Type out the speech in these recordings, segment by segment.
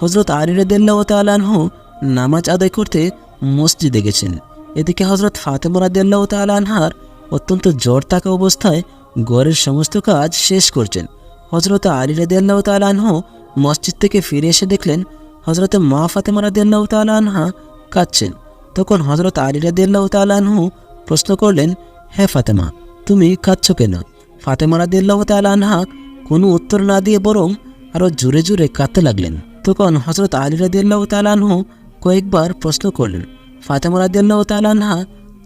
হজরত আলী রাদিল্লাহ তালাহু নামাজ আদায় করতে মসজিদে গেছেন। এদিকে হজরত ফাতেমা রাদিল্লাহ তালানহার অত্যন্ত জ্বর থাকা অবস্থায় ঘরের সমস্ত কাজ শেষ করছেন। হজরত আলী রাদিয়াল্লাহ তালাহ মসজিদ থেকে ফিরে এসে দেখলেন হজরত মা ফাতেমা রাদিয়াল্লাহ তালাহা কাঁদছেন। তখন হজরত আলী রাদিয়াল্লাহ তালাহু প্রশ্ন করলেন হ্যাঁ ফাতেমা, তুমি কাঁদছ কেন? ফাতেমা রাদিয়াল্লাহ তালাহা কোনো উত্তর না দিয়ে বরং আরও জোরে জোরে কাঁদতে লাগলেন। তখন হজরত আলী রাদিয়াল্লাহ তালাহু কয়েকবার প্রশ্ন করলেন, ফাতেমা রাদিয়াল্লাহ তালাহা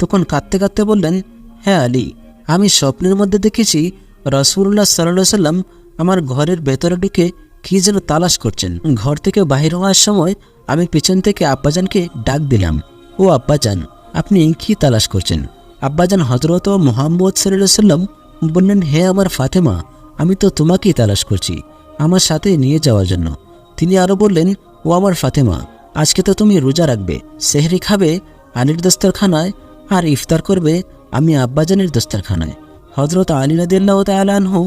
তখন কাঁদতে কাঁদতে বললেন হ্যাঁ আলী, আমি স্বপ্নের মধ্যে দেখেছি রসুল্লাহ সাল্লাহ সাল্লাম আমার ঘরের ভেতরে ঢুকে কি যেন তালাশ করছেন। ঘর থেকে বাহির হওয়ার সময় আমি পিছন থেকে আব্বাজানকে ডাক দিলাম, ও আব্বাজান, আপনি কি তালাশ করছেন? আব্বাজান হজরত মোহাম্মদ সাল্লাহ সাল্লাম বললেন, হে আমার ফাতেমা, আমি তো তোমাকেই তালাশ করছি, আমার সাথে নিয়ে যাওয়ার জন্য। তিনি আরও বললেন, ও আমার ফাতেমা, আজকে তো তুমি রোজা রাখবে, সেহরি খাবে, আলীর দস্তরখানায়, আর ইফতার করবে, আমি আব্বাজানের দস্তরখানায়। হজরত আলী রাদিল্লাহ তালানহু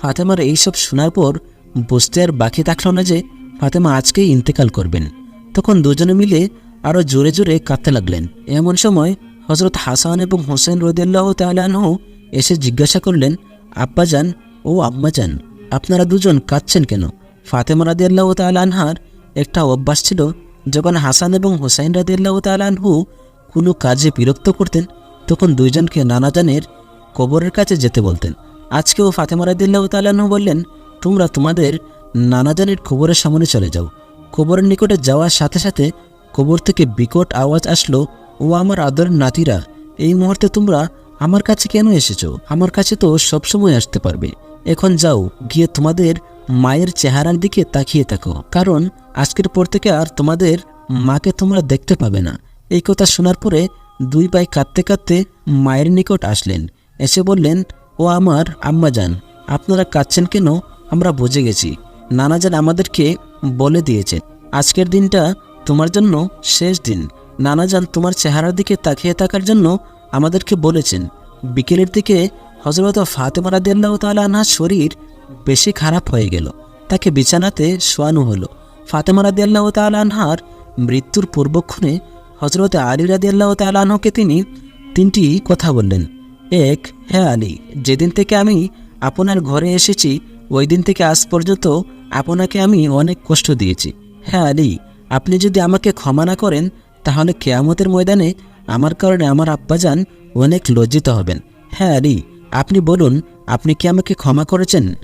ফাতেমার এইসব শোনার পর বুঝতে আর বাকি থাকল না যে ফাতেমা আজকেই ইন্তেকাল করবেন। তখন দুজনে মিলে আরও জোরে জোরে কাঁদতে লাগলেন। এমন সময় হজরত হাসান এবং হোসেন রদিয়াল্লাহ তালানহু এসে জিজ্ঞাসা করলেন, আব্বাজান ও আম্মাজান, আপনারা দুজন কাঁদছেন কেন? ফাতেমা রাদিয়াল্লাহ তালানহার একটা অভ্যাস ছিল, যখন হাসান এবং হোসাইন রাদিয়াল্লাহ তালানহু কোনো কাজে বিরক্ত করতেন, তখন দুইজনকে নানাজানের কবরের কাছে যেতে বলতেন। আজকেও ফাতেমা রাদিল্লাহ তালাহু বললেন, তোমরা তোমাদের নানাজানের কবরের সামনে চলে যাও। কবরের নিকটে যাওয়ার সাথে সাথে কবর থেকে বিকট আওয়াজ আসলো, ও আমার আদরের নাতিরা, এই মুহূর্তে তোমরা আমার কাছে কেন এসেছ? আমার কাছে তো সবসময় আসতে পারবে। এখন যাও, গিয়ে তোমাদের মায়ের চেহারার দিকে তাকিয়ে থাকো। কারণ আজকের পর থেকে আর তোমাদের মাকে তোমরা দেখতে পাবে না। এই কথা শোনার পরে দুই ভাই কাঁদতে কাঁদতে মায়ের নিকট আসলেন। এসে বললেন, ও আমার আম্মাজান, আপনারা কাঁদছেন কেন? আমরা বুঝে গেছি। নানাজান আমাদেরকে বলে দিয়েছেন, আজকের দিনটা তোমার জন্য শেষ দিন। নানাজান তোমার চেহারার দিকে তাকিয়ে থাকার জন্য আমাদেরকে বলেছেন, বিকেলের দিকে হজরত ফাতেমা রাদিয়াল্লাহু তাআলা আনহার শরীর বেশি খারাপ হয়ে গেল। তাকে বিছানাতে শোয়ানো হলো। ফাতেমা রাদিয়াল্লাহু তাআলা আনহার মৃত্যুর পূর্বক্ষণে হজরত আলী রাদিয়াল্লাহু আনহুকে তিনি তিনটি কথা বললেন। এক হ্যাঁ আলী, যেদিন থেকে আমি আপনার ঘরে এসেছি ওই দিন থেকে আজ পর্যন্ত আপনাকে আমি অনেক কষ্ট দিয়েছি। হ্যাঁ আলী, আপনি যদি আমাকে ক্ষমা না করেন, তাহলে কেয়ামতের ময়দানে আমার কারণে আমার আব্বাজান অনেক লজ্জিত হবেন। হ্যাঁ আলী আপনি বলুন, আপনি কি আমাকে ক্ষমা করেছেন?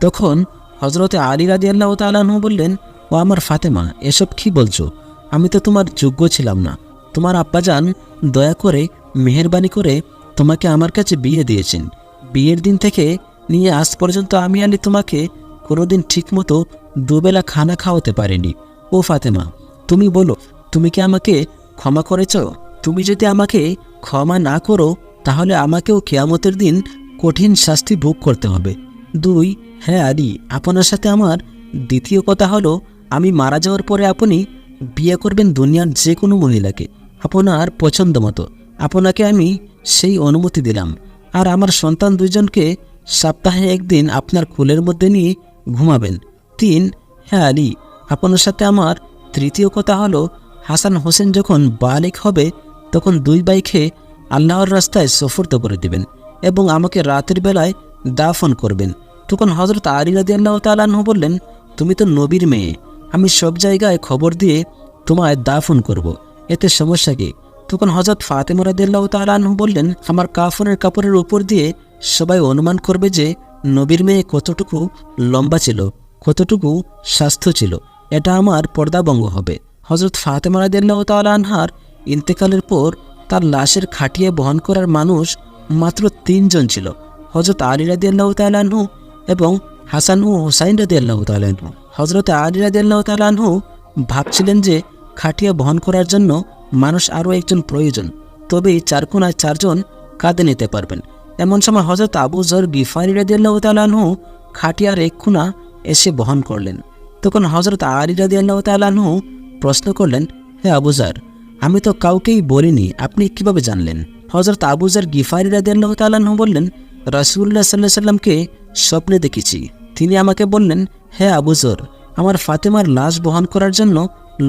তখন হজরতে আলী রাজি আল্লাহ তালাহু বললেন, ও আমার ফাতেমা, এসব কি বলছো? আমি তো তোমার যোগ্য ছিলাম না। তোমার আব্বাজান দয়া করে, মেহরবানি করে তোমাকে আমার কাছে বিয়ে দিয়েছেন। বিয়ের দিন থেকে নিয়ে আজ পর্যন্ত আমি আলি তোমাকে কোনোদিন ঠিকমতো দুবেলা খানা খাওয়াতে পারিনি। ও ফাতেমা, তুমি বলো, তুমি কি আমাকে ক্ষমা করেছ? তুমি যদি আমাকে ক্ষমা না করো তাহলে আমাকেও কেয়ামতের দিন কঠিন শাস্তি ভোগ করতে হবে। দুই হ্যাঁ আলী, আপনার সাথে আমার দ্বিতীয় কথা হলো, আমি মারা যাওয়ার পরে আপনি বিয়ে করবেন দুনিয়ার যে কোনো মহিলাকে, আপনার পছন্দ মতো। আপনাকে আমি সেই অনুমতি দিলাম। আর আমার সন্তান দুইজনকে সপ্তাহে একদিন আপনার কোলের মধ্যে নিয়ে ঘুমাবেন। তিন হ্যাঁ আলী, আপনার সাথে আমার তৃতীয় কথা হলো, হাসান হোসেন যখন বালিক হবে, তখন দুই বাইকে আল্লাহর রাস্তায় সফরত করে দেবেন এবং আমাকে রাতের বেলায় দাফন করবেন। তখন হজরত আলী রাদি আল্লাহ তালাহ বললেন, তুমি তো নবীর মেয়ে। আমি সব জায়গায় খবর দিয়ে তোমায় দাফন করব। এতে সমস্যা কি? তখন হজরত ফাতেমা রাদিল্লাহ তালাহ বললেন, আমার কাফনের কাপড়ের উপর দিয়ে সবাই অনুমান করবে যে নবীর মেয়ে কতটুকু লম্বা ছিল, কতটুকু স্বাস্থ্য ছিল। এটা আমার পর্দাবঙ্গ হবে। হজরত ফাতেমা রাদিল্লাহ তালাহার ইন্তেকালের পর তার লাশের খাটিয়ে বহন করার মানুষ মাত্র তিনজন ছিল হজরত আলী রাদি আল্লাহ এবং হাসান ও হুসাইন রাদি আল্লাহ তালাহু হজরত আলী রাদি আল্লাহ ভাবছিলেন যে খাটিয়া বহন করার জন্য মানুষ আরও একজন প্রয়োজন, তবেই চারকোনায় চারজন কাঁধে নিতে পারবেন। এমন সময় হজরত আবু জর গিফারি রাদি আল্লাহ তালাহু খাটিয়ার এক খুনা এসে বহন করলেন। তখন হজরত আলী রাদি আল্লাহ তালাহু প্রশ্ন করলেন, হে আবুজার আমি তো কাউকেই বলিনি, আপনি কীভাবে জানলেন? হজরত আবুজার গিফারি রাদি আল্লাহ তালাহু বললেন রাসুল্লাহ সাল্লাহ সাল্লামকে স্বপ্নে দেখেছি। তিনি আমাকে বললেন, হে আবুজর আমার ফাতেমার লাশ বহন করার জন্য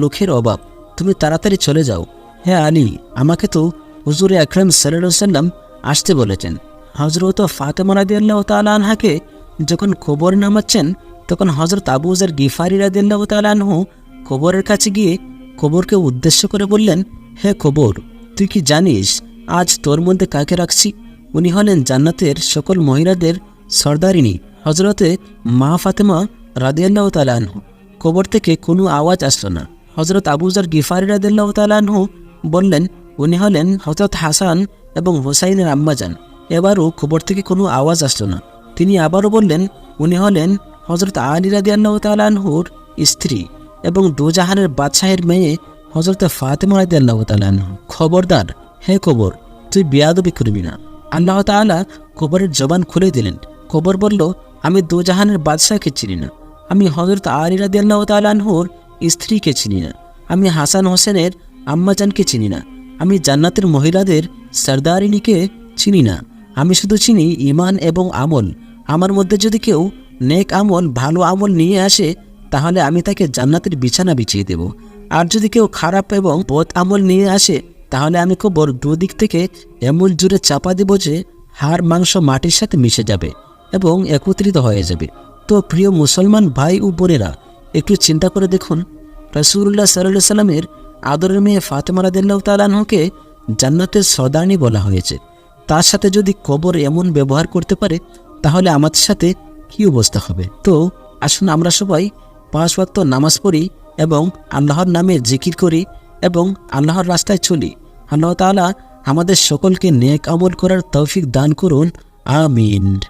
লোকের অভাব, তুমি তাড়াতাড়ি চলে যাও। হ্যাঁ আলী, আমাকে তো হুজুরে আকরাম সাল্লাহ সাল্লাম আসতে বলেছেন। হজরত ফাতেমা রাদি আল্লাহ তালা আনহাকে যখন খবর নামাচ্ছেন, তখন হজরত আবুজার গিফারি রাদি আল্লাহ তালা আনহু কবরের কাছে গিয়ে কবরকে উদ্দেশ্য করে বললেন, হে কবর, তুই কি জানিস, আজ তোর মধ্যে কাকে রাখছি? উনি হলেন জান্নাতের সকল মহিলাদের সর্দারিনী হজরতে মা ফাতেমা রাদিয়াল্লাহ তালাহু কবর থেকে কোনো আওয়াজ আসলো না। হজরত আবুজার গিফারি রাদিয়াল্লাহ তালাহু বললেন, উনি হলেন হজরত হাসান এবং হোসাইনের আম্মাজান এবারও কবর থেকে কোনো আওয়াজ আসলো না। তিনি আবারও বললেন, উনি হলেন হজরত আলী রাদিয়াল্লাহ তালাহুর স্ত্রী। এবং দুজাহানের বাদশাহের মেয়ে হজরত ফাতেমা রাদিয়াল্লাহ তালাহু খবরদার, হে কবর, তুই বিয়াদবি করবি না। আল্লাহ তাআলা কবরের জবান খুলে দিলেন। কবর বলল, আমি দুজাহানের বাদশাহকে চিনি না। আমি হজরত আলী রাদি আল্লাহ তালাহুর স্ত্রীকে চিনি না। আমি হাসান হোসেনের আম্মাজানকে চিনি না। আমি জান্নাতের মহিলাদের সর্দারিনীকে চিনি না। আমি শুধু চিনি ইমান এবং আমল। আমার মধ্যে যদি কেউ নেক আমল, ভালো আমল নিয়ে আসে তাহলে আমি তাকে জান্নাতের বিছানা বিছিয়ে দেব। আর যদি কেউ খারাপ এবং বদ আমল নিয়ে আসে, তাহলে আমি কবর দুদিক থেকে এমন জুড়ে চাপা দেব যে হাড় মাংস মাটির সাথে মিশে যাবে এবং একত্রিত হয়ে যাবে। তো প্রিয় মুসলমান ভাই ও বোনেরা, একটু চিন্তা করে দেখুন রসুল্লাহ সাল্লাহ সাল্লামের আদরের মেয়ে ফাতেমা রাদিল্লাহ তালাহকে জান্নাতের সদানি বলা হয়েছে। তার সাথে যদি কবর এমন ব্যবহার করতে পারে, তাহলে আমাদের সাথে কী অবস্থা হবে? তো আসুন আমরা সবাই পাঁচ ওয়াক্ত নামাজ পড়ি এবং আল্লাহর নামে জিকির করি এবং আল্লাহর রাস্তায় চলি। আল্লাহ তালা আমাদের সকলকে নেক আমল করার তৌফিক দান করুন। আমিন।